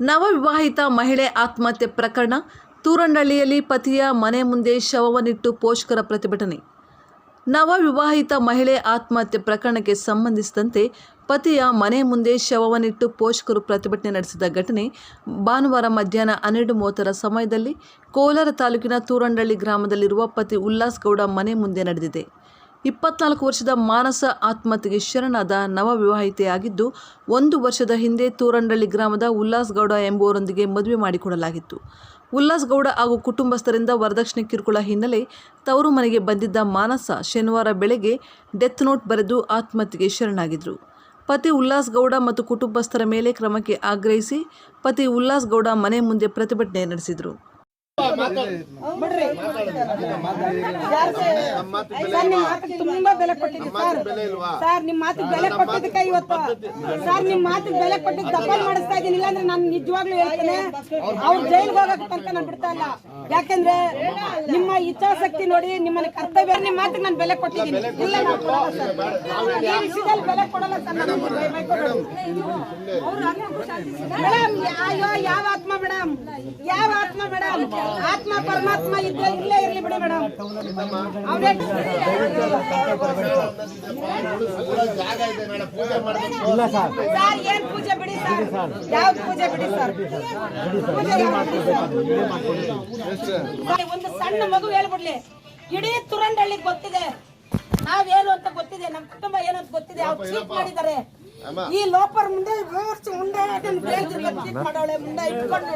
ನವವಿವಾಹಿತ ಮಹಿಳೆ ಆತ್ಮಹತ್ಯೆ ಪ್ರಕರಣ ತೂರಂಡಳ್ಳಿಯಲ್ಲಿ ಪತಿಯ ಮನೆ ಮುಂದೆ ಶವವನ್ನಿಟ್ಟು ಪೋಷಕರ ಪ್ರತಿಭಟನೆ. ನವವಿವಾಹಿತ ಮಹಿಳೆ ಆತ್ಮಹತ್ಯೆ ಪ್ರಕರಣಕ್ಕೆ ಸಂಬಂಧಿಸಿದಂತೆ ಪತಿಯ ಮನೆ ಮುಂದೆ ಶವವನ್ನಿಟ್ಟು ಪೋಷಕರು ಪ್ರತಿಭಟನೆ ನಡೆಸಿದ ಘಟನೆ ಭಾನುವಾರ ಮಧ್ಯಾಹ್ನ ಹನ್ನೆರಡು ಮೂವತ್ತರ ಸಮಯದಲ್ಲಿ ಕೋಲಾರ ತಾಲೂಕಿನ ತೂರಂಡಳ್ಳಿ ಗ್ರಾಮದಲ್ಲಿರುವ ಪತಿ ಉಲ್ಲಾಸ್ ಗೌಡ ಮನೆ ಮುಂದೆ ನಡೆದಿದೆ. ಇಪ್ಪತ್ನಾಲ್ಕು ವರ್ಷದ ಮಾನಸ ಆತ್ಮಹತ್ಯೆಗೆ ಶರಣಾದ ನವವಿವಾಹಿತೆಯಾಗಿದ್ದು, ಒಂದು ವರ್ಷದ ಹಿಂದೆ ತೋರಂಡಳ್ಳಿ ಗ್ರಾಮದ ಉಲ್ಲಾಸ್ ಗೌಡ ಎಂಬುವರೊಂದಿಗೆ ಮದುವೆ ಮಾಡಿಕೊಡಲಾಗಿತ್ತು. ಉಲ್ಲಾಸ್ ಗೌಡ ಹಾಗೂ ಕುಟುಂಬಸ್ಥರಿಂದ ವರದಕ್ಷಿಣೆ ಕಿರುಕುಳ ಹಿನ್ನೆಲೆ ತವರು ಮನೆಗೆ ಬಂದಿದ್ದ ಮಾನಸ ಶನಿವಾರ ಬೆಳಗ್ಗೆ ಡೆತ್ ನೋಟ್ ಬರೆದು ಆತ್ಮಹತ್ಯೆಗೆ ಶರಣಾಗಿದ್ದರು ಪತಿ ಉಲ್ಲಾಸ್ ಗೌಡ ಮತ್ತು ಕುಟುಂಬಸ್ಥರ ಮೇಲೆ ಕ್ರಮಕ್ಕೆ ಆಗ್ರಹಿಸಿ ಪತಿ ಉಲ್ಲಾಸ್ ಗೌಡ ಮನೆ ಮುಂದೆ ಪ್ರತಿಭಟನೆ ನಡೆಸಿದರು. ತುಂಬಾ ಬೆಲೆ ಕೊಟ್ಟಿದ್ದೀವಿ ಸರ್ ಸರ್ ನಿಮ್ ಮಾತಿಗೆ ಬೆಲೆ ಕೊಟ್ಟಿದ್ದಕ್ಕೆ ಇವತ್ತು ಸರ್ ನಿಮ್ ಮಾತಿಗೆ ಬೆಲೆ ಕೊಟ್ಟಿದ್ದು ದಬ್ಬಲ್ ಮಾಡಿಸ್ತಾ ಇದೀನಿ ಇಲ್ಲಾಂದ್ರೆ ನಾನು ನಿಜವಾಗ್ಲೂ ಹೇಳ್ತೇನೆ ಅವ್ರು ಜೈಲ್ಗೆ ಹೋಗಕ್ಕೆ ತನಕ ನಾನು ಬಿಡ್ತಾ ಇಲ್ಲ ಯಾಕೆಂದ್ರೆ ನಿಮ್ಮ ಇಚ್ಛಾಶಕ್ತಿ ನೋಡಿ ನಿಮ್ಮ ಕರ್ತವ್ಯ ಮಾತ್ರ ಮಾತಿಗೆ ನಾನು ಬೆಲೆ ಕೊಟ್ಟಿದ್ದೀನಿ. ಇಲ್ಲ ನಾನು ಕೊಡಲ್ಲ ಸರ್. ಈ ವಿಷಯದಲ್ಲಿ ಬೆಲೆ ಕೊಡಲ್ಲ ಸರ್. ಮೇಡಮ್ ಅಯ್ಯೋ ಯಾವ ಆತ್ಮ ಮೇಡಮ್? ಯಾವ ಆತ್ಮ ಮೇಡಮ್? ಆತ್ಮ ಪರಮಾತ್ಮ ಇದ್ರೆ ಇಲ್ಲೇ ಇರ್ಲಿ ಬಿಡಿ ಮೇಡಮ್. ಅವ್ರೇ ಪೂಜೆ ಸರ್ ಯಾವ್ದು ಪೂಜೆ ಬಿಡಿ ಸರ್? ಒಂದು ಸಣ್ಣ ಮಗು ಹೇಳ್ಬಿಡ್ಲಿ. ಇಡೀ ತುರಂಡಳ್ಳಿ ಗೊತ್ತಿದೆ. ನಾವೇನು ಅಂತ ಗೊತ್ತಿದೆ. ನಮ್ಮ ಕುಟುಂಬ ಏನು ಅಂತ ಗೊತ್ತಿದೆ. ಅವ್ರು ಚೀಟ್ ಮಾಡಿದ್ದಾರೆ. ಈ ಲೋಪರ್ ಮುಂದೆ ಮುಂದೆ ಮಾಡೋಳೆ ಮುಂದೆ ಇಟ್ಕೊಂಡು